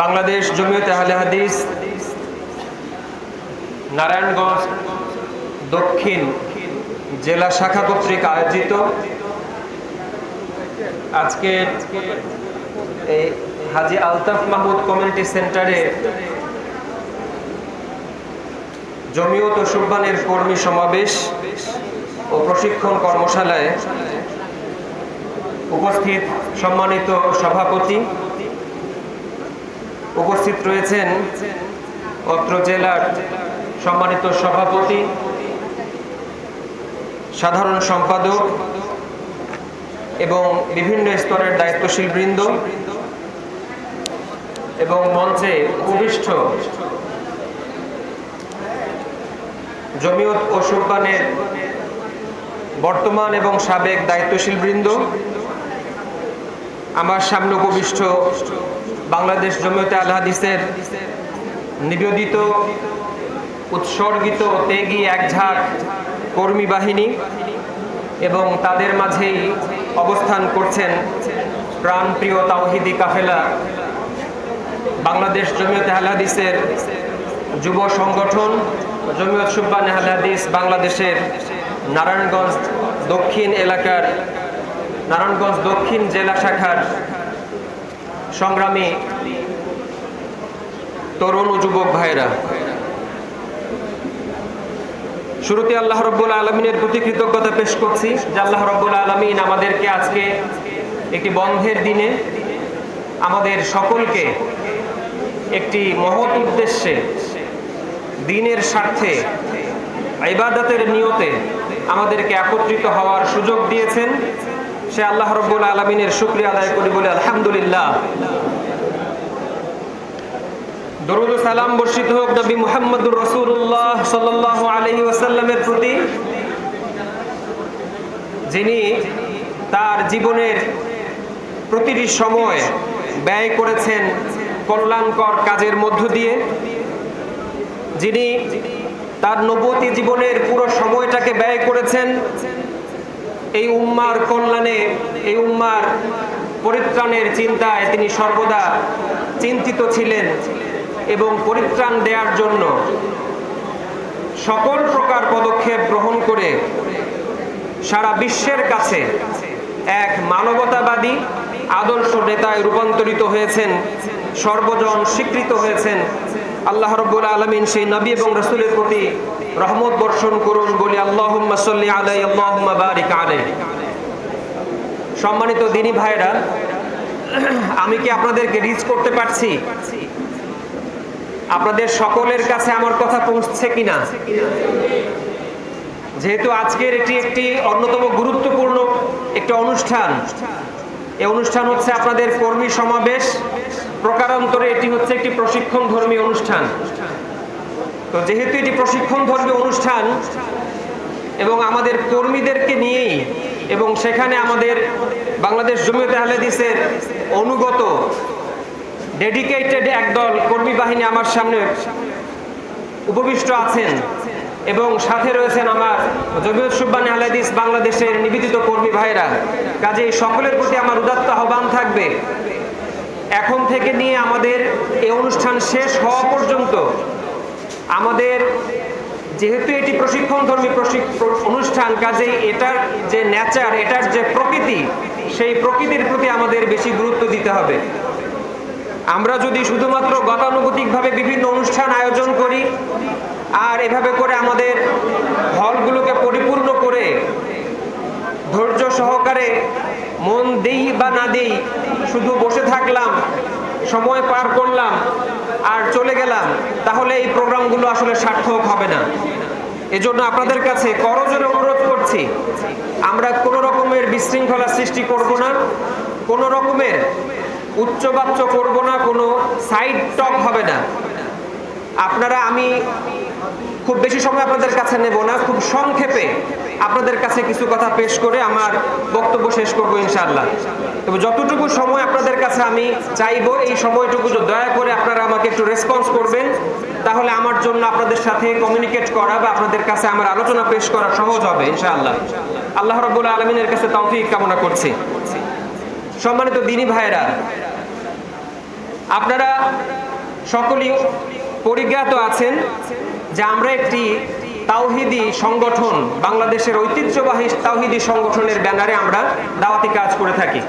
বাংলাদেশ জমিয়তে আহলে হাদিস, নারায়ণগঞ্জ দক্ষিণ জেলা শাখা কর্তৃক আয়োজিত আজকে এই হাজি আলতাফ মাহমুদ কমিউনিটি সেন্টারে জমিয়ত সুব্বানের কর্মী সমাবেশ ও প্রশিক্ষণ কর্মশালায় উপস্থিত সম্মানিত সভাপতি উপস্থিত রয়েছেন অত্র জেলার সম্মানিত সভাপতি, সাধারণ সম্পাদক এবং বিভিন্ন স্তরের দায়িত্বশীল বৃন্দ এবং মঞ্চে উপবিষ্ট জমিয়ত ও সুব্বানের বর্তমান এবং সাবেক দায়িত্বশীল বৃন্দ, আমার সামনে উপবিষ্ট বাংলাদেশ জমিয়তে আল হাদিসের নিবেদিত, উৎসর্গিত ত্যাগী একঝাঁক কর্মী বাহিনী এবং তাদের মাঝেই অবস্থান করছেন প্রাণপ্রিয় তাওহিদি কাফেলা বাংলাদেশ জমিয়তে হাদিসের যুব সংগঠন জমিয়ত সুব্বান হাদিস বাংলাদেশের নারায়ণগঞ্জ দক্ষিণ এলাকার, নারায়ণগঞ্জ দক্ষিণ জেলা শাখার সংগ্রামী তরুণ ও যুবক ভাইরা শুরুতে আল্লাহ রব্বুল আলমিনের প্রতি কৃতজ্ঞতা পেশ করছি যে আল্লাহ রব্বুল আলমিন আমাদেরকে আজকে একটি বন্ধের দিনে আমাদের সকলকে একটি মহৎ উদ্দেশ্যে দিনের স্বার্থে, ইবাদতের নিয়তে আমাদেরকে একত্রিত হওয়ার সুযোগ দিয়েছেন। সে আল্লাহ রব্বুল আলমিনের শুক্রিয়া আদায় করি, বলে আলহামদুলিল্লাহ। দরুদ সালাম বর্ষিত হোক নবী মুহাম্মদুর রসুল্লাহ সাল্লাহ আলহি ওয়াসাল্লামের প্রতি, যিনি তার জীবনের প্রতিটি সময় ব্যয় করেছেন কল্যাণকর কাজের মধ্য দিয়ে, যিনি তার নবতী জীবনের পুরো সময়টাকে ব্যয় করেছেন এই উম্মার কল্যাণে, এই উম্মার পরিত্রাণের চিন্তায় তিনি সর্বদা চিন্তিত ছিলেন এবং পরিত্রাণ দেওয়ার জন্য সকল প্রকার পদক্ষেপ গ্রহণ করে সারা বিশ্বের কাছে এক মানবতাবাদী আদর্শ নেতায় রূপান্তরিত হয়েছেন, সর্বজন স্বীকৃত হয়েছেন। আল্লাহ রব্বুল আলমিন সেই নবী এবং রসুলের প্রতি রহমত বর্ষণ করুন, বলি আল্লাহ সম্মানিত দিনী ভাইরা আমি কি আপনাদেরকে রিচ করতে পারছি? আপনাদের সকলের কাছে আমার কথা পৌঁছছে কিনা? যেহেতু আজকের এটি একটি অন্যতম গুরুত্বপূর্ণ একটি অনুষ্ঠান এই অনুষ্ঠান হচ্ছে আপনাদের কর্মী সমাবেশ। প্রকারান্তরে এটি হচ্ছে একটি প্রশিক্ষণ ধর্মী অনুষ্ঠান। তো যেহেতু এটি প্রশিক্ষণ ধর্মী অনুষ্ঠান এবং আমাদের কর্মীদেরকে নিয়েই এবং সেখানে আমাদের বাংলাদেশ জমিয়ত আহলেদিসের অনুগত ডেডিকেটেড একদল কর্মী বাহিনী আমার সামনে উপবিষ্ট আছেন এবং সাথে রয়েছেন আমার জমিয়ত সুব্বানি আহলাদিস বাংলাদেশের নিবেদিত কর্মী ভাইরা কাজে সকলের প্রতি আমার উদাত্ত আহ্বান থাকবে এখন থেকে নিয়ে আমাদের এই অনুষ্ঠান শেষ হওয়া পর্যন্ত আমাদের যেহেতু এটি প্রশিক্ষণ ধর্মী অনুষ্ঠান, কাজেই এটার যে নেচার এটার যে প্রকৃতি, সেই প্রকৃতির প্রতি আমাদের বেশি গুরুত্ব দিতে হবে। আমরা যদি শুধুমাত্র গতানুগতিকভাবে বিভিন্ন অনুষ্ঠান আয়োজন করি, আর এভাবে করে আমাদের হলগুলোকে পরিপূর্ণ করে ধৈর্য সহকারে মন দেই বা না দেই, শুধু বসে থাকলাম, সময় পার করলাম আর চলে গেলাম, তাহলে এই প্রোগ্রামগুলো আসলে সার্থক হবে না। এজন্য আপনাদের কাছে করজোরে অনুরোধ করছি, আমরা কোনো রকমের বিশৃঙ্খলা সৃষ্টি করব না, কোনো রকমের উচ্চবাচ্য করব না, কোনো সাইড টক হবে না। আপনারা আমি খুব বেশি সময় আপনাদের কাছে নেব না, খুব সংক্ষেপে আপনাদের কাছে কিছু কথা পেশ করে আমার বক্তব্য শেষ করব ইনশাআল্লাহ। তবে যতটুকু সময় আপনাদের কাছে আমি চাইব, এই সময়টুকু দয়া করে আপনারা আমাকে একটু রেসপন্স করবেন, তাহলে আমার জন্য আপনাদের সাথে কমিউনিকেট করা বা আপনাদের কাছে আমার আলোচনা পেশ করা সহজ হবে ইনশাআল্লাহ। আল্লাহ রব্বুল আলমিনের কাছে তৌফিক কামনা করছি। সম্মানিত দিনী ভাইরা আপনারা সকলেই পরিজ্ঞাত আছেন যে আমরা একটি তাওহিদি সংগঠন, বাংলাদেশের ঐতিহ্যবাহী তাওহিদি সংগঠনের ব্যানারে আমরা দাওয়াতি কাজ করে থাকি।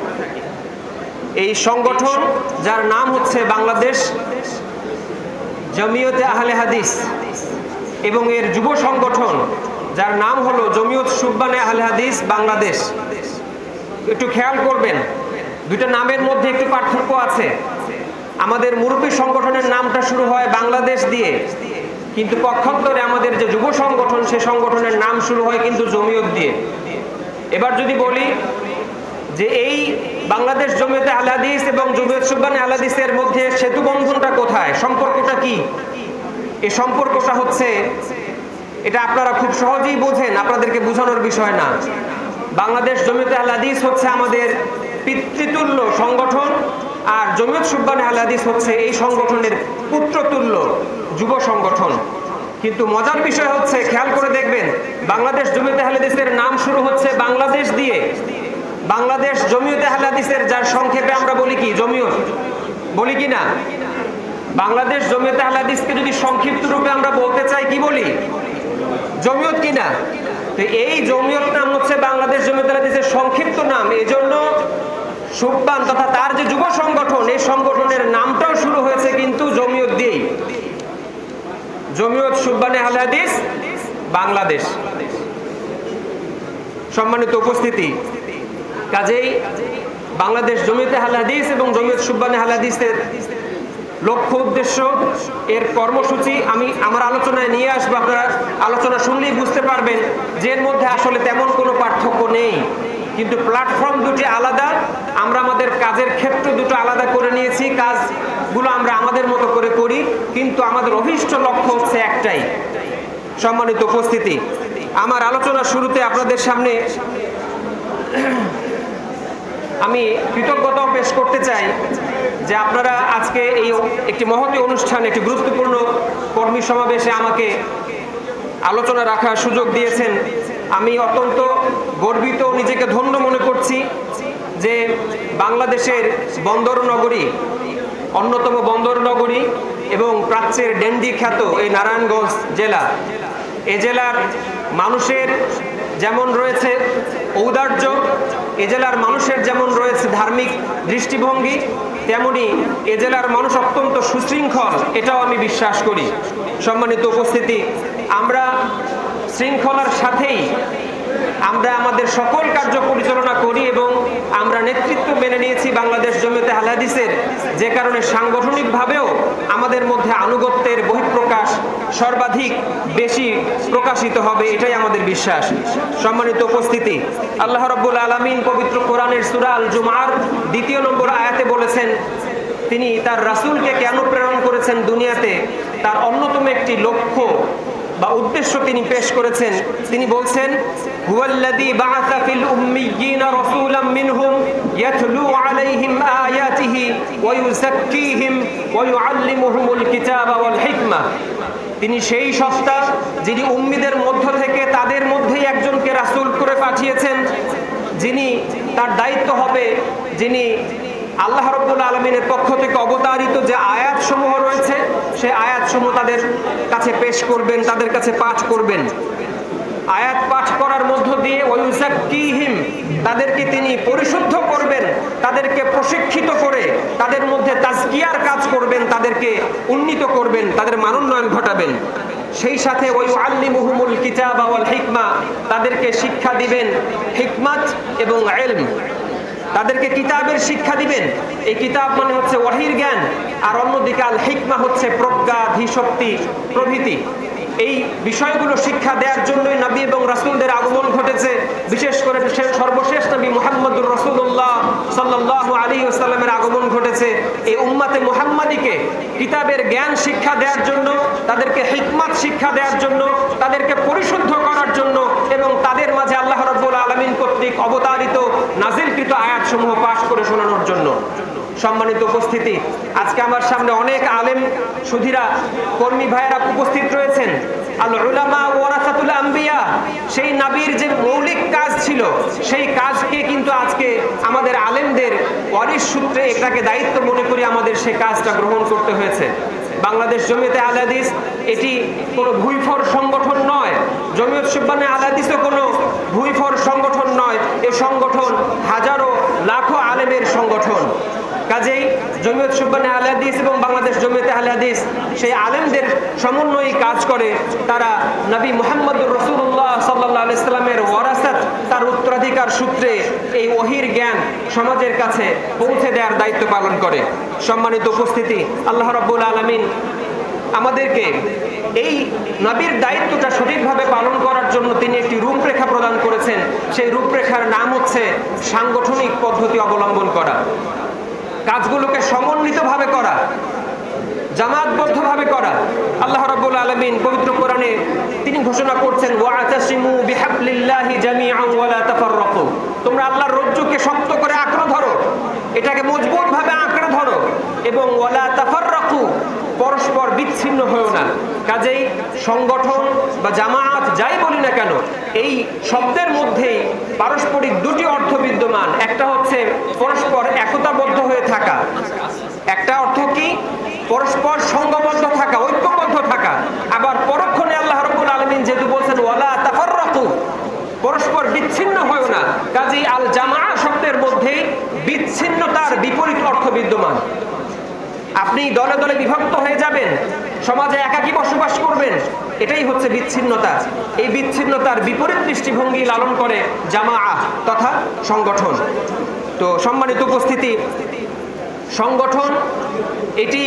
এই সংগঠন, যার নাম হচ্ছে বাংলাদেশ জমিয়তে আহলে হাদিস এবং এর যুব সংগঠন, যার নাম হলো জমিয়ত সুব্বানে আহলে হাদিস বাংলাদেশ। একটু খেয়াল করবেন, দুইটা নামের মধ্যে একটু পার্থক্য আছে। আমাদের মুরব্বী সংগঠনের নামটা শুরু হয় বাংলাদেশ দিয়ে। কিন্তু পক্ষান্তরে আমাদের যে যুব সংগঠন, সে সংগঠনের নাম শুরু হয় কিন্তু জমিয়ত দিয়ে। এবার যদি বলি যে এই বাংলাদেশ জমিয়তে আলাদিস এবং জমিয়ত সুব্বানে আলাদিসের মধ্যে সেতু বন্ধনটা কোথায়, সম্পর্কটা কি? এই সম্পর্কটা হচ্ছে, এটা আপনারা খুব সহজেই বোঝেন, আপনাদেরকে বোঝানোর বিষয় না। বাংলাদেশ জমিয়তে আলাদিস হচ্ছে আমাদের পিতৃতুল্য সংগঠন আর জমিয়ত সুব্বানে আলাদিস হচ্ছে এই সংগঠনের পুত্রতুল্য। যুব সংগঠন। কিন্তু মজার বিষয় হচ্ছে, খেয়াল করে দেখবেন, বাংলাদেশ জমিয়তে হালাদিসের নাম শুরু হচ্ছে বাংলাদেশ দিয়ে। বাংলাদেশ জমিয়তে হালাদিসের যার সংক্ষেপে আমরা বলি কি? জমিয়ত। বলি কি না? বাংলাদেশ জমিয়তে হালাদিসকে যদি সংক্ষিপ্ত রূপে আমরা বলতে চাই, কি বলি? জমিয়ত কি না? তো এই জমিয়ত নাম হচ্ছে বাংলাদেশ জমিয়ত হালাদিসের সংক্ষিপ্ত নাম। এজন্য সুব্বান তথা তার যে যুব সংগঠন, এই সংগঠনের নামটাও শুরু হয়েছে কিন্তু জমিয়ত দিয়েই। জমিয়ত সুব্বানে হালাদিস বাংলাদেশ। সম্মানিত উপস্থিতি, কাজেই বাংলাদেশ জমিয়তে হালাদিস এবং জমিয়ত সুব্বানে হালাদিসের লক্ষ্য উদ্দেশ্য, এর কর্মসূচি আমি আমার আলোচনায় নিয়ে আসব। আপনারা আলোচনা শুনলেই বুঝতে পারবেন যে এর মধ্যে আসলে তেমন কোনো পার্থক্য নেই। কিন্তু প্ল্যাটফর্ম দুটি আলাদা, আমরা আমাদের কাজের ক্ষেত্র দুটো আলাদা করে নিয়েছি। কাজগুলো আমরা আমাদের মতো করে করি, কিন্তু আমাদের অভিষ্ট লক্ষ্য হচ্ছে একটাই। সম্মানিত উপস্থিতি, আমার আলোচনা শুরুতে আপনাদের সামনে আমি কৃতজ্ঞতাও পেশ করতে চাই যে আপনারা আজকে এই একটি মহতী অনুষ্ঠান, একটি গুরুত্বপূর্ণ কর্মী সমাবেশে আমাকে আলোচনা রাখার সুযোগ দিয়েছেন। আমি অত্যন্ত গর্বিত, নিজেকে ধন্য মনে করছি যে বাংলাদেশের বন্দর নগরী অন্যতম বন্দর নগরী এবং প্রাচ্যের ডেন্ডি খ্যাত এই নারায়ণগঞ্জ জেলা। এ জেলার মানুষের যেমন রয়েছে ঔদার্য, এ জেলার মানুষের যেমন রয়েছে ধার্মিক দৃষ্টিভঙ্গি, তেমনি এ জেলার মানুষ অত্যন্ত সুশৃঙ্খল, এটাও আমি বিশ্বাস করি। সম্মানিত উপস্থিতি, আমরা শৃঙ্খলার সাথেই আমরা আমাদের সকল কার্য পরিচালনা করি এবং আমরা নেতৃত্ব মেনে নিয়েছি বাংলাদেশ জমিতে হালাদিসের যে কারণে সাংগঠনিকভাবেও আমাদের মধ্যে আনুগত্যের বহিঃপ্রকাশ সর্বাধিক বেশি প্রকাশিত হবে, এটাই আমাদের বিশ্বাস। সম্মানিত উপস্থিতি, আল্লাহ রব্বুল আলমিন পবিত্র কোরআনের সুরাল জুমার দ্বিতীয় নম্বর আয়াতে বলেছেন, তিনি তার রাসূলকে কেন প্রেরণ করেছেন দুনিয়াতে? তার অন্যতম একটি লক্ষ্য বা উদ্দেশ্য তিনি পেশ করেছেন, তিনি বলছেন, হুয়াল্লাযী বাআসা ফিল উম্মিয়িনা রাসূলাম মিনহুম ইয়াতলু আলাইহিম আয়াতিহি ওয়া ইউযাক্কিহিম ওয়া ইউআল্লিমুহুমুল কিতাবা ওয়াল হিকমা। তিনি সেই সত্তা যিনি উম্মিদের মধ্য থেকে তাদের মধ্যেই একজনকে রাসূল করে পাঠিয়েছেন, যিনি তার দায়িত্ব হবে, যিনি আল্লাহ রব্বুল আলমিনের পক্ষ থেকে অবতারিত যে আয়াত সমূহ রয়েছে সে আয়াত সমূহ তাদের কাছে পেশ করবেন, তাদের কাছে পাঠ করবেন। আয়াত পাঠ করার মধ্য দিয়ে ওয়ুজাক্কিহিম তাদেরকে তিনি পরিশুদ্ধ করবেন, তাদেরকে প্রশিক্ষিত করে, তাদের মধ্যে তাজকিয়ার কাজ করবেন, তাদেরকে উন্নীত করবেন, তাদের মানোন্নয়ন ঘটাবেন। সেই সাথে ওই আল্লি আল্লিমুহুমুল কিতাব হিকমা, তাদেরকে শিক্ষা দিবেন, হিকমাত এবং এলম তাদেরকে কিতাবের শিক্ষা দিবেন। এই কিতাব মানে হচ্ছে ওয়াহির জ্ঞান, আর অন্যদিকে আল হিকমা হচ্ছে প্রজ্ঞা ধীশক্তি প্রভৃতি। এই বিষয়গুলো শিক্ষা দেওয়ার জন্যই নবী এবং রাসূলদের আগমন ঘটেছে। বিশেষ করে সর্বশেষ নবী মুহাম্মদুর রাসূলুল্লাহ সাল্লাল্লাহু আলাইহি ওয়াসাল্লামের আগমন ঘটেছে। এই উম্মাতে মুহাম্মাদিকে কিতাবের জ্ঞান শিক্ষা দেওয়ার জন্য, তাদেরকে হিকমাত শিক্ষা দেওয়ার জন্য, তাদেরকে পরিশুদ্ধ করার জন্য এবং তাদের মাঝে আলামিন কর্তৃক অবতারিত নাজিলকৃত আয়াতসমূহ পাঠ করে শোনানোর জন্য সম্মানিত উপস্থিতি। আজকে আমার সামনে অনেক আলেম সুধীরা, কর্মী ভাইয়েরা উপস্থিত রয়েছেন। সেই নাবির যে মৌলিক কাজ ছিল, সেই কাজকে কিন্তু আজকে আমাদের আলেমদের ওয়ারিশ সূত্রে এটাকে দায়িত্ব মনে করি আমাদের সেই কাজটা গ্রহণ করতে হয়েছে। বাংলাদেশ জমিয়তে আলাদিস এটি কোনো ভুইফর সংগঠন নয়। জমিয়ত সুব্বানে আলাদিসও কোনো ভুইফর সংগঠন নয়। এ সংগঠন হাজারো, লাখো আলেমের সংগঠন। কাজেই জমিয়ত সুব্বানে আলাদিস এবং বাংলাদেশ জমিয়তে আলাদিস সেই আলেমদের সমন্বয়ে কাজ করে। তারা নবী মোহাম্মদ রসুল্লাহ সাল্লাহ ইসলামের ওয়ারাসাত, তার উত্তরাধিকার সূত্রে এই ওহির জ্ঞান সমাজের কাছে পৌঁছে দেওয়ার দায়িত্ব পালন করে। সম্মানিত উপস্থিতি, আল্লাহ রব্বুল আলমিন আমাদেরকে এই নবীর দায়িত্বটা সঠিকভাবে পালন করার জন্য তিনি একটি রূপরেখা প্রদান করেছেন। সেই রূপরেখার নাম হচ্ছে সাংগঠনিক পদ্ধতি অবলম্বন করা। কাজগুলোকে সমন্বিতভাবে করা। জামাতবদ্ধভাবে করা। আল্লাহ রাব্বুল আলামিন পবিত্র কোরআনে তিনি ঘোষণা করছেন, ওয়াতাসিমু বিহাবলিল্লাহি জামিআন ওয়া লা তাফাররাকু। তোমরা আল্লাহর রজ্জুকে শক্ত করে আঁকড়ে ধরো, এটাকে মজবুতভাবে আঁকড়ে ধরো এবং ওয়ালা তাফাররাকু পরস্পর বিচ্ছিন্ন হয়েও না। কাজেই সংগঠন বা জামায়াত যাই বলি না কেন, এই শব্দের মধ্যেই পারস্পরিক দুটি অর্থ বিদ্যমান একটা হচ্ছে পরস্পর একতাবদ্ধ হয়ে থাকা একটা অর্থ কি পরস্পর সঙ্গবদ্ধ থাকা ঐক্যবদ্ধ থাকা আবার পরক্ষণে আল্লাহ রব্বুল আলমিন যেহেতু বলছেন ওয়ালা তাফাররাকু পরস্পর বিচ্ছিন্ন হয় না কাজী আল জামা শব্দের মধ্যেই বিচ্ছিন্নতার বিপরীত অর্থ বিদ্যমান। আপনি দলে দলে বিভক্ত হয়ে যাবেন, সমাজে একাকী বসবাস করবেন, এটাই হচ্ছে বিচ্ছিন্নতা। এই বিচ্ছিন্নতার বিপরীত দৃষ্টিভঙ্গি লালন করে জামা তথা সংগঠন। তো সম্মানিত উপস্থিতি, সংগঠন, এটি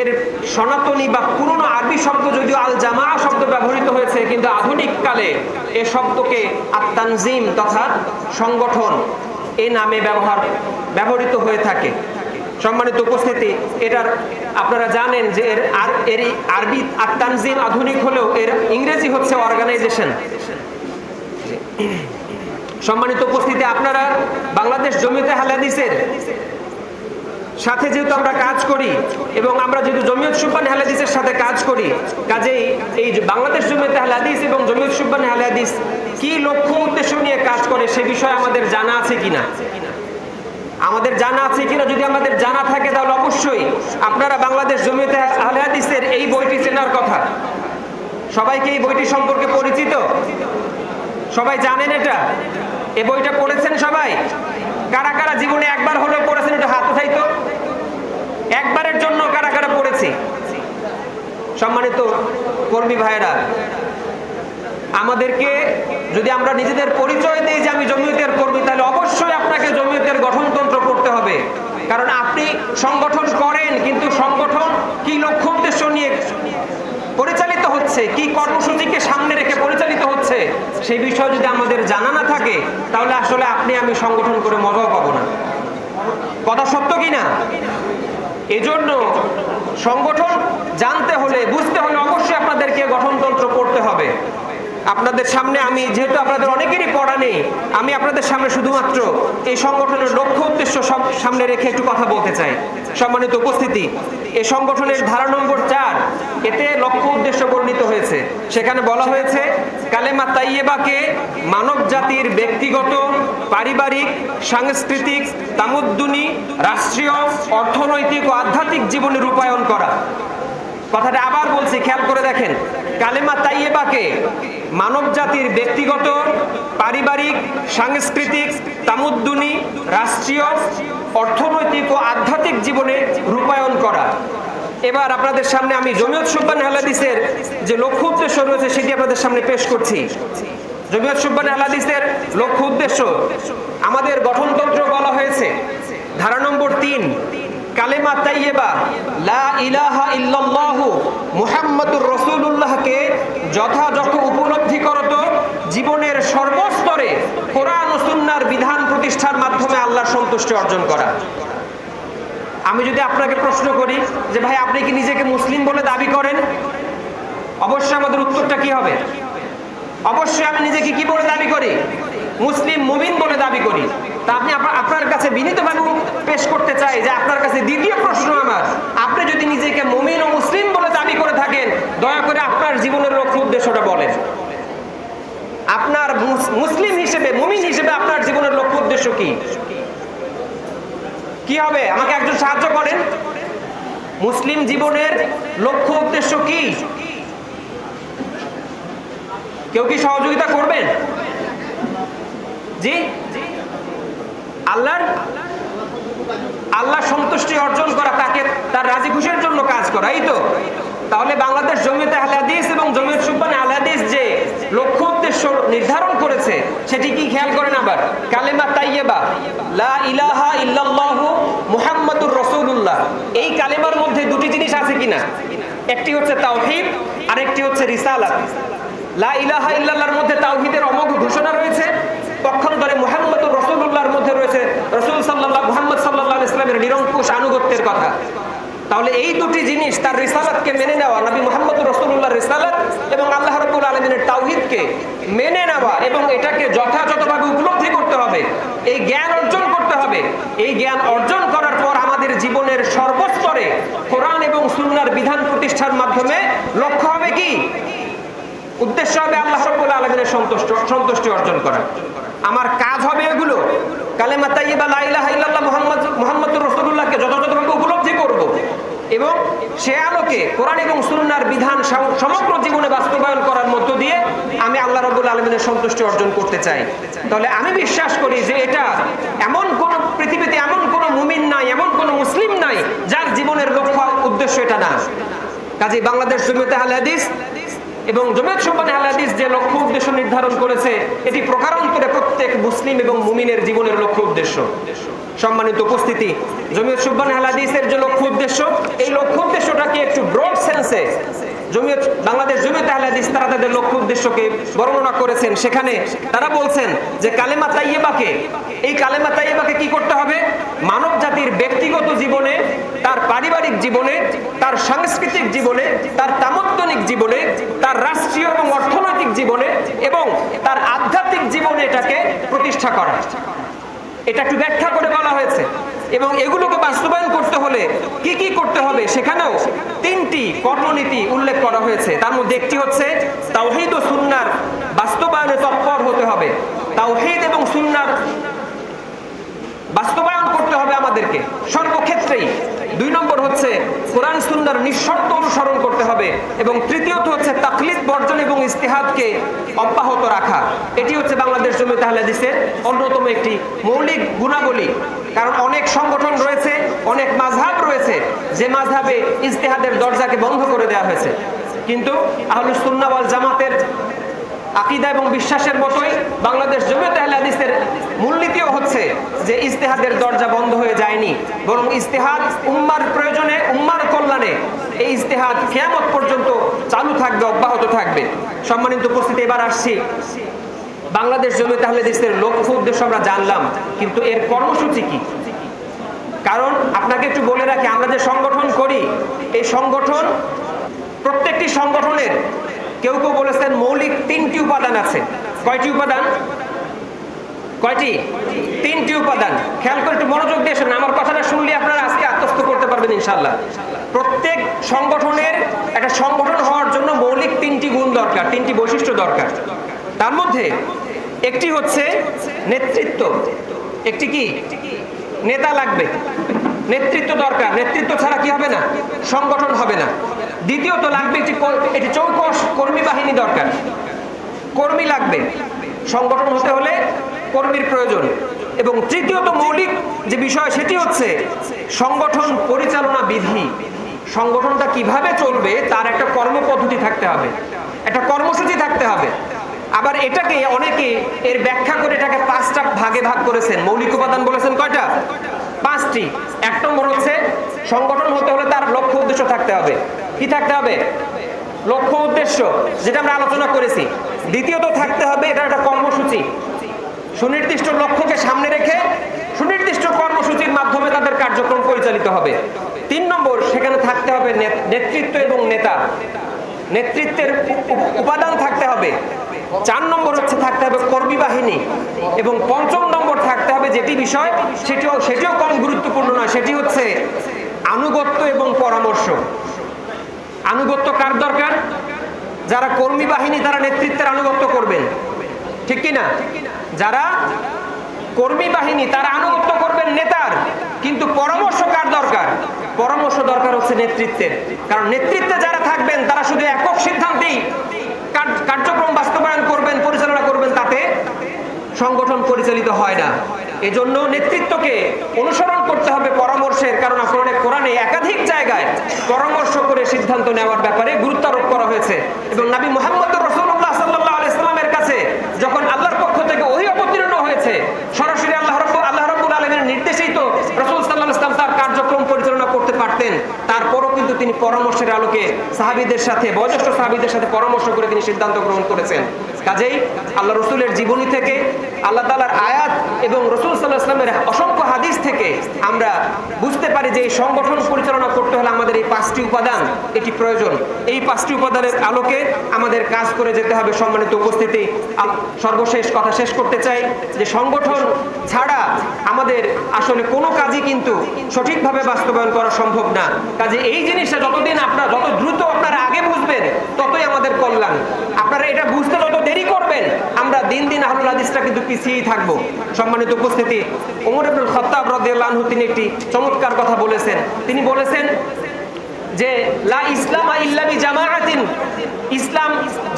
এর সনাতনী বা পুরনো আরবি শব্দ যদিও আল জামা শব্দ ব্যবহৃত হয়েছে, কিন্তু আধুনিক কালে এ শব্দকে আত্মানজিম তথা সংগঠন এ নামে ব্যবহার ব্যবহৃত হয়ে থাকে। সম্মানিত উপস্থিতি, এটার আপনারা জানেন যে এর আর এর আরবি আত্মানজিম আধুনিক হলেও এর ইংরেজি হচ্ছে অর্গানাইজেশন সম্মানিত উপস্থিতি, আপনারা বাংলাদেশ জমিতে হালাদিসের সাথে যেহেতু আমরা কাজ করি এবং আমরা যেহেতু জমিয়ত সুব্বান হালাদিসের সাথে কাজ করি, কাজেই এই বাংলাদেশ জমিয়ত হালাদিস এবং জমিয়ত সুব্বান হালাদিস কি লক্ষ্য উদ্দেশ্য নিয়ে কাজ করে সে বিষয়ে আমাদের জানা আছে কিনা? আমাদের জানা আছে কিনা? যদি আমাদের জানা থাকে তাহলে অবশ্যই আপনারা বাংলাদেশ জমিয়তে আহলে এই বইটি চেনার কথা। সবাইকে এই বইটি সম্পর্কে পরিচিত? সবাই জানেন এটা? এই বইটা পড়েছেন সবাই? কারা কারা জীবনে একবার হলেও পড়েছেন এটা হাত উঠাইতো একবারের জন্য কারা কারা পড়েছি? সম্মানিত কর্মী ভাইয়েরা, আমাদেরকে যদি আমরা নিজেদের পরিচয় দিই যে আমি জমিয়তের কর্মী, তাহলে অবশ্যই আপনাকে জমিয়তের গঠনতন্ত্র করতে হবে। কারণ আপনি সংগঠন করেন, কিন্তু সংগঠন কি লক্ষ্য উদ্দেশ্য নিয়ে পরিচালিত হচ্ছে, কি কর্মসূচিকে সামনে রেখে পরিচালিত হচ্ছে সেই বিষয়ে যদি আমাদের জানা না থাকে, তাহলে আসলে আপনি আমি সংগঠন করে মজাও পাবো না। কথা সত্য কি না? এজন্য সংগঠন জানতে হলে, বুঝতে হলে অবশ্যই আপনাদেরকে গঠনতন্ত্র পড়তে হবে। আপনাদের সামনে আমি, যেহেতু আপনাদের অনেকেরই পড়া নেই, আমি আপনাদের সামনে শুধুমাত্র এই সংগঠনের লক্ষ্য উদ্দেশ্য সব সামনে রেখে একটু কথা বলতে চাই। সম্মানিত উপস্থিতি এই সংগঠনের ধারা নম্বর চার, এতে লক্ষ্য উদ্দেশ্য বর্ণিত হয়েছে। সেখানে বলা হয়েছে কালেমা তাইয়েবাকে মানব জাতির ব্যক্তিগত, পারিবারিক, সাংস্কৃতিক, তামুদ্দুনি, রাষ্ট্রীয়, অর্থনৈতিক ও আধ্যাত্মিক জীবনে রূপায়ণ করা। কথাটা আবার বলছি, খেয়াল করে দেখেন। কালেমা তাইয়েবাকে মানব জাতির ব্যক্তিগত, পারিবারিক, সাংস্কৃতিক, তামুদ্দুনি, রাষ্ট্রীয়, অর্থনৈতিক ও আধ্যাত্মিক জীবনে রূপায়ণ করা। এবার আপনাদের সামনে আমি জমিয়ত সুব্বান হালাদিসের যে লক্ষ্য উদ্দেশ্য রয়েছে সেটি আপনাদের সামনে পেশ করছি। জমিয়ত সুব্বান হালাদিসের লক্ষ্য উদ্দেশ্য, আমাদের গঠনতন্ত্র বলা হয়েছে, ধারা নম্বর তিন, কালেমা তাইয়েবা লা ইলাহা ইল্লাল্লাহু মুহাম্মাদুর রাসূলুল্লাহকে যথাযথ উপলব্ধি করত জীবনের সর্বস্তরে কোরআন ও সুন্নাহর বিধান প্রতিষ্ঠার মাধ্যমে আল্লাহর সন্তুষ্টি অর্জন করা। আমি যদি আপনাকে প্রশ্ন করি যে ভাই, আপনি কি নিজেকে মুসলিম বলে দাবি করেন? অবশ্যই আমাদের উত্তরটা কি হবে? অবশ্যই আমি নিজেকে কি বলে দাবি করি? মুসলিম মুমিন বলে দাবি করি। তা আপনি আপনার কাছে বিনীতভাবে পেশ করতে চাই যে আপনার কাছে দ্বিতীয় প্রশ্ন আমার। আপনি যদি নিজেকে মুমিন ও মুসলিম বলে দাবি করে থাকেন, দয়া করে আপনার জীবনের লক্ষ্য উদ্দেশ্যটা বলেন। আপনার মুসলিম হিসেবে, মুমিন হিসেবে আপনার জীবনের লক্ষ্য উদ্দেশ্য কি? হবে? আমাকে একজন সাহায্য করেন। মুসলিম জীবনের লক্ষ্য উদ্দেশ্য কি? কেউ কি সহযোগিতা করবেন? জি? আল্লাহর, আল্লাহ সন্তুষ্টি অর্জন করা, তাকে তার রাজি খুশির জন্য কাজ করা, এই তো? তাহলে বাংলাদেশ জমিতে আহলে হাদিস এবং জমিয়ত সুব্বান আহলে হাদিস যে লক্ষ্য উদ্দেশ্য নির্ধারণ করেছে, সেটি কি খেয়াল করেন আবার? কালেমা তাইয়েবা লা ইলাহা ইল্লাল্লাহু এই কালেমার মধ্যে দুটি জিনিস আছে কিনা? একটি হচ্ছে তাওহীদ, আরেকটি হচ্ছে রিসালাত। লা ইলাহা ইল্লাল্লাহর মধ্যে তাওহীদের অমোঘ ঘোষণা রয়েছে। পক্ষান্তরে মুহাম্মদুর রাসূলুল্লাহর মধ্যে রয়েছে রাসূল সাল্লাল্লাহু, মুহাম্মদ সাল্লাল্লাহু ইসলামের নিরঙ্কুশ আনুগত্যের কথা। তাহলে এই দুটি জিনিস তার রিসালাতকে মেনে নেওয়া, নবী মুহাম্মদুর রাসূলুল্লাহর রিসালাত এবং আল্লাহ রাব্বুল আলামিনের তাওহীদকে মেনে নেওয়া এবং এটাকে যথাযথভাবে উপলব্ধি করতে হবে, এই জ্ঞান অর্জন করতে হবে, এই জ্ঞান অর্জন জীবনের সর্বস্তরে কোরআন এবং সুন্নার বিধান প্রতিষ্ঠার মাধ্যমে লক্ষ্য হবে কি? উদ্দেশ্য হবে আল্লাহ রব্বুল আলমিনের সন্তুষ্ট, সন্তুষ্টি অর্জন করা আমার কাজ হবে এগুলো। কালেমা তাইয়্যিবা লা ইলাহা ইল্লাল্লাহ মুহাম্মদ যথাযথভাবে উপলব্ধি করব এবং সে আলোকে কোরআন এবং সুন্নার বিধান সম- সমগ্র জীবনে বাস্তবায়ন করার মধ্য দিয়ে আমি আল্লাহ রব্বুল আলমিনের সন্তুষ্টি অর্জন করতে চাই। তাহলে আমি বিশ্বাস করি যে এটা এমন কোন পৃথিবীতে এমন কোন মুমিন নাই, এমন মুসলিম নাই, যার জীবনের লক্ষ্য, উদ্দেশ্য এটা না। কাজে বাংলাদেশ জমিতে হালাদিস এবং জমিয়ত সুবানে হাদিস যে লক্ষ্য, উদ্দেশ্য নির্ধারণ করেছে, এটি প্রকারান্তরে প্রত্যেক মুসলিম এবং মুমিনের জীবনের লক্ষ্য, উদ্দেশ্য। সম্মানিত উপস্থিতি, জমিয়ত সুবান হাদিসের যে লক্ষ্য উদ্দেশ্য এই লক্ষ্য উদ্দেশ্যটাকে একটু ব্রড সেন্সে জমিয়ত বাংলাদেশ জমিয়ত আহলে হাদিস, তারা তাদের লক্ষ্য উদ্দেশ্যকে বর্ণনা করেছেন। সেখানে তারা বলছেন যে কালেমা তাইয়েবাকে এই কালেমা তাইয়েবাকে কি করতে হবে? মানব জাতির ব্যক্তিগত জীবনে, তার পারিবারিক জীবনে, তার সাংস্কৃতিক জীবনে, তার তামত্তনিক জীবনে, তার রাষ্ট্রীয় এবং অর্থনৈতিক জীবনে এবং তার আধ্যাত্মিক জীবনে এটাকে প্রতিষ্ঠা করা। এটা একটু ব্যাখ্যা করে বলা হয়েছে। এবং এগুলোকে বাস্তবায়ন করতে হলে কি কি করতে হবে সেখানেও তিনটি কর্মনীতি উল্লেখ করা হয়েছে। তার মধ্যে একটি হচ্ছে তাওহিদ ও সুন্নার বাস্তবায়নে তৎপর হতে হবে। তাওহিদ এবং সুন্নার বাস্তবায়ন করতে হবে আমাদেরকে। সর্বক্ষেত্রেই দুই নম্বর হচ্ছে কোরআন সুন্দর নিঃশর্ত অনুসরণ করতে হবে এবং তৃতীয়ত হচ্ছে তাকলিদ বর্জন এবং ইস্তেহাদকে অব্যাহত রাখা। এটি হচ্ছে বাংলাদেশ জমিতে হাদিসের অন্যতম একটি মৌলিক গুণাবলী। কারণ অনেক সংগঠন রয়েছে, অনেক মাঝহাব রয়েছে, যে মাঝহাবে ইস্তেহাদের দরজাকে বন্ধ করে দেওয়া হয়েছে। কিন্তু আহলুস সুন্নাহ জামাতের আকিদা এবং বিশ্বাসের মতোই বাংলাদেশ জমিয়ত হাদিসের মূলনীতিও হচ্ছে যে ইস্তেহাদের দরজা বন্ধ হয়ে যায়নি। বরং ইস্তেহাদ উম্মার প্রয়োজনে, উম্মার কল্যাণে এই ইস্তেহাদ কেয়ামত পর্যন্ত চালু থাকবে, অব্যাহত থাকবে। সম্মানিত উপস্থিতি, এবার আসছি। বাংলাদেশ জমিয়ত হাদিসের লক্ষ্য উদ্দেশ্য আমরা জানলাম, কিন্তু এর কর্মসূচি কি? কারণ আপনাকে একটু বলে রাখি, আমরা যে সংগঠন করি, এই সংগঠন প্রত্যেকটি সংগঠনের কেউ কেউ বলেছেন মৌলিক তিনটি উপাদান আছে। কয়টি উপাদান? কয়টি? তিনটি উপাদান। খেয়াল করে একটু মনোযোগ দিয়ে শুনুন। আমার কথাটা শুনলে আপনারা আজকে আত্মস্থ করতে পারবেন ইনশাল্লাহ প্রত্যেক সংগঠনের একটা সংগঠন হওয়ার জন্য মৌলিক তিনটি গুণ দরকার, তিনটি বৈশিষ্ট্য দরকার। তার মধ্যে একটি হচ্ছে নেতৃত্ব। একটি কি? নেতা লাগবে। নেতৃত্ব দরকার। নেতৃত্ব ছাড়া কি হবে না? সংগঠন হবে না। দ্বিতীয়ত লাগবে একটি একটি চৌকস কর্মী বাহিনী দরকার। কর্মী লাগবে। সংগঠন হতে হলে কর্মীর প্রয়োজন। এবং তৃতীয়ত মৌলিক যে বিষয় সেটি হচ্ছে সংগঠন পরিচালনা বিধি। সংগঠনটা কীভাবে চলবে তার একটা কর্মপদ্ধতি থাকতে হবে। একটা কর্মসূচি থাকতে হবে। আবার এটাকে অনেকে এর ব্যাখ্যা করে এটাকে পাঁচটা ভাগে ভাগ করেছেন। মৌলিক উপাদান বলেছেন কয়টা? পাঁচটি। এক নম্বর হচ্ছে সংগঠন হতে হলে তার লক্ষ্য উদ্দেশ্য থাকতে হবে। কি থাকতে হবে? লক্ষ্য উদ্দেশ্য, যেটা আমরা আলোচনা করেছি। দ্বিতীয়ত থাকতে হবে এটা একটা কর্মসূচি। সুনির্দিষ্ট লক্ষ্যকে সামনে রেখে সুনির্দিষ্ট কর্মসূচির মাধ্যমে তাদের কার্যক্রম পরিচালিত হবে। তিন নম্বর, সেখানে থাকতে হবে নেতৃত্ব এবং নেতা। নেতৃত্বের উপ- উপ- উপাদান থাকতে হবে। চার নম্বর হচ্ছে থাকতে হবে কর্মী বাহিনী। এবং পঞ্চম নম্বর থাকতে হবে যেটি বিষয়, সেটিও সেটিও কম গুরুত্বপূর্ণ নয়, সেটি হচ্ছে আনুগত্য এবং পরামর্শ। আনুগত্য কার দরকার? যারা কর্মী বাহিনী, তারা নেতৃত্বের আনুগত্য করবেন। ঠিক কি না? যারা কর্মী বাহিনী, তারা আনুগত্য করবে হবেন নেতার। কিন্তু পরামর্শ কার দরকার? পরামর্শ দরকার হচ্ছে নেতৃত্বের। কারণ নেতৃত্বে যারা থাকবেন, তারা শুধু একক সিদ্ধান্তেই কার্যক্রম বাস্তবায়ন করবেন, পরিচালনা করবেন, তাতে সংগঠন পরিচালিত হয় না। এজন্য নেতৃত্বকে অনুসরণ করতে হবে পরামর্শের কারণ আপনার কোরআনে একাধিক জায়গায় পরামর্শ করে সিদ্ধান্ত নেওয়ার ব্যাপারে গুরুত্ব আরোপ করা হয়েছে। এবং নাবী মোহাম্মদ রসুল্লাহ সাল্লাহ আলাইস্লামের কাছে যখন আল্লাহর পক্ষ থেকে ওহি অবতীর্ণ হয়েছে, সরাসরি আল্লাহ রব্বু আল্লাহ রব্বুল আলমের নির্দেশেই তো রসুল সাল্লাহ ইসলাম তার কার্যক্রম পরিচালনা করতে পারতেন। তারপরও কিন্তু তিনি পরামর্শের আলোকে সাহাবিদের সাথে, বয়োজ্যেষ্ঠ সাহাবিদের সাথে পরামর্শ করে তিনি সিদ্ধান্ত গ্রহণ করেছেন। কাজেই আল্লাহ রসুলের জীবনী থেকে আল্লাহ তালার আয়াত এবং রসুল সাল্লাহ আসলামের অসংখ্য হাদিস থেকে আমরা বুঝতে পারি যে এই সংগঠন পরিচালনা করতে হলে আমাদের এই পাঁচটি উপাদান এটি প্রয়োজন। এই পাঁচটি উপাদানের আলোকে আমাদের কাজ করে যেতে হবে। সম্মানিত উপস্থিতি সর্বশেষ কথা শেষ করতে চাই যে সংগঠন ছাড়া আসলে কোনো কাজই কিন্তু সঠিকভাবে বাস্তবায়ন করা সম্ভব না। কাজে এই জিনিসটা যতদিন আপনারা, যত দ্রুত আপনারা আগে বুঝবেন, ততই আমাদের কল্যাণ। আপনারা এটা বুঝতে যত দেরি করবেন, আমরা দিন দিন আহলুল হাদিসটা কিন্তু পিছিয়েই থাকব। সম্মানিত উপস্থিতি, ওমর আব্দুল খত্তাব রাদিয়াল্লাহু তিনি একটি চমৎকার কথা বলেছেন। তিনি বলেছেন যে, লা ইসলামা ইল্লাবি জামাআতিন। ইসলাম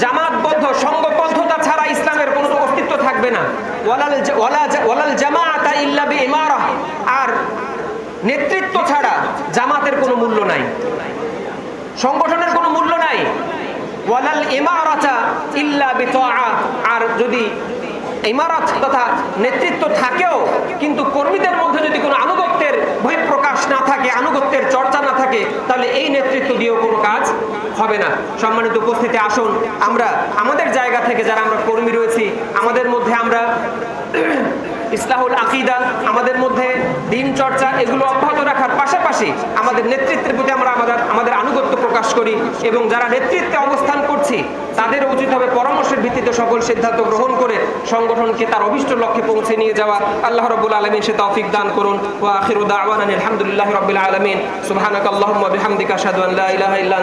জামাতবদ্ধ সংঘবদ্ধতা ছাড়া ইসলামের কোনো অস্তিত্ব থাকবে না। ওয়ালাল ওয়ালা ওয়ালাল জামাআতা ইল্লা বি ইমারাহ আর নেতৃত্ব ছাড়া জামাতের কোনো মূল্য নাই। সংগঠনের কোনো মূল্য নাই। ওয়ালাল ইমারাতা ইল্লা বিতাআ। আর যদি ইমারত তথা নেতৃত্ব থাকেও, কিন্তু কর্মীদের মধ্যে যদি কোনো আনুগত্যের বহিঃপ্রকাশ না থাকে, আনুগত্যের চর্চা না থাকে, তাহলে এই নেতৃত্ব দিয়েও কোনো কাজ হবে না। সম্মানিত উপস্থিতি, আসুন আমরা আমাদের জায়গা থেকে যারা আমরা কর্মী রয়েছি, আমাদের মধ্যে আমরা ইসলাহুল আকিদা, আমাদের মধ্যে দিন চর্চা, এগুলো অব্যাহত রাখার পাশাপাশি আমাদের নেতৃত্বের প্রতি আমরা আমাদের আমাদের আনুগত্য প্রকাশ করি এবং যারা নেতৃত্বে অবস্থান করছি তাদের উচিত হবে পরামর্শের ভিত্তিতে সকল সিদ্ধান্ত গ্রহণ করে সংগঠনকে তার অভিষ্ট লক্ষ্যে পৌঁছে নিয়ে যাওয়া। আল্লাহ রব্বুল আলমিন সে তৌফিক দান করুন। ও আখিরু দাওয়ানা আলহামদুলিল্লাহ রবিল আলমিন। আশহাদু আন ইলাহা ইল্লা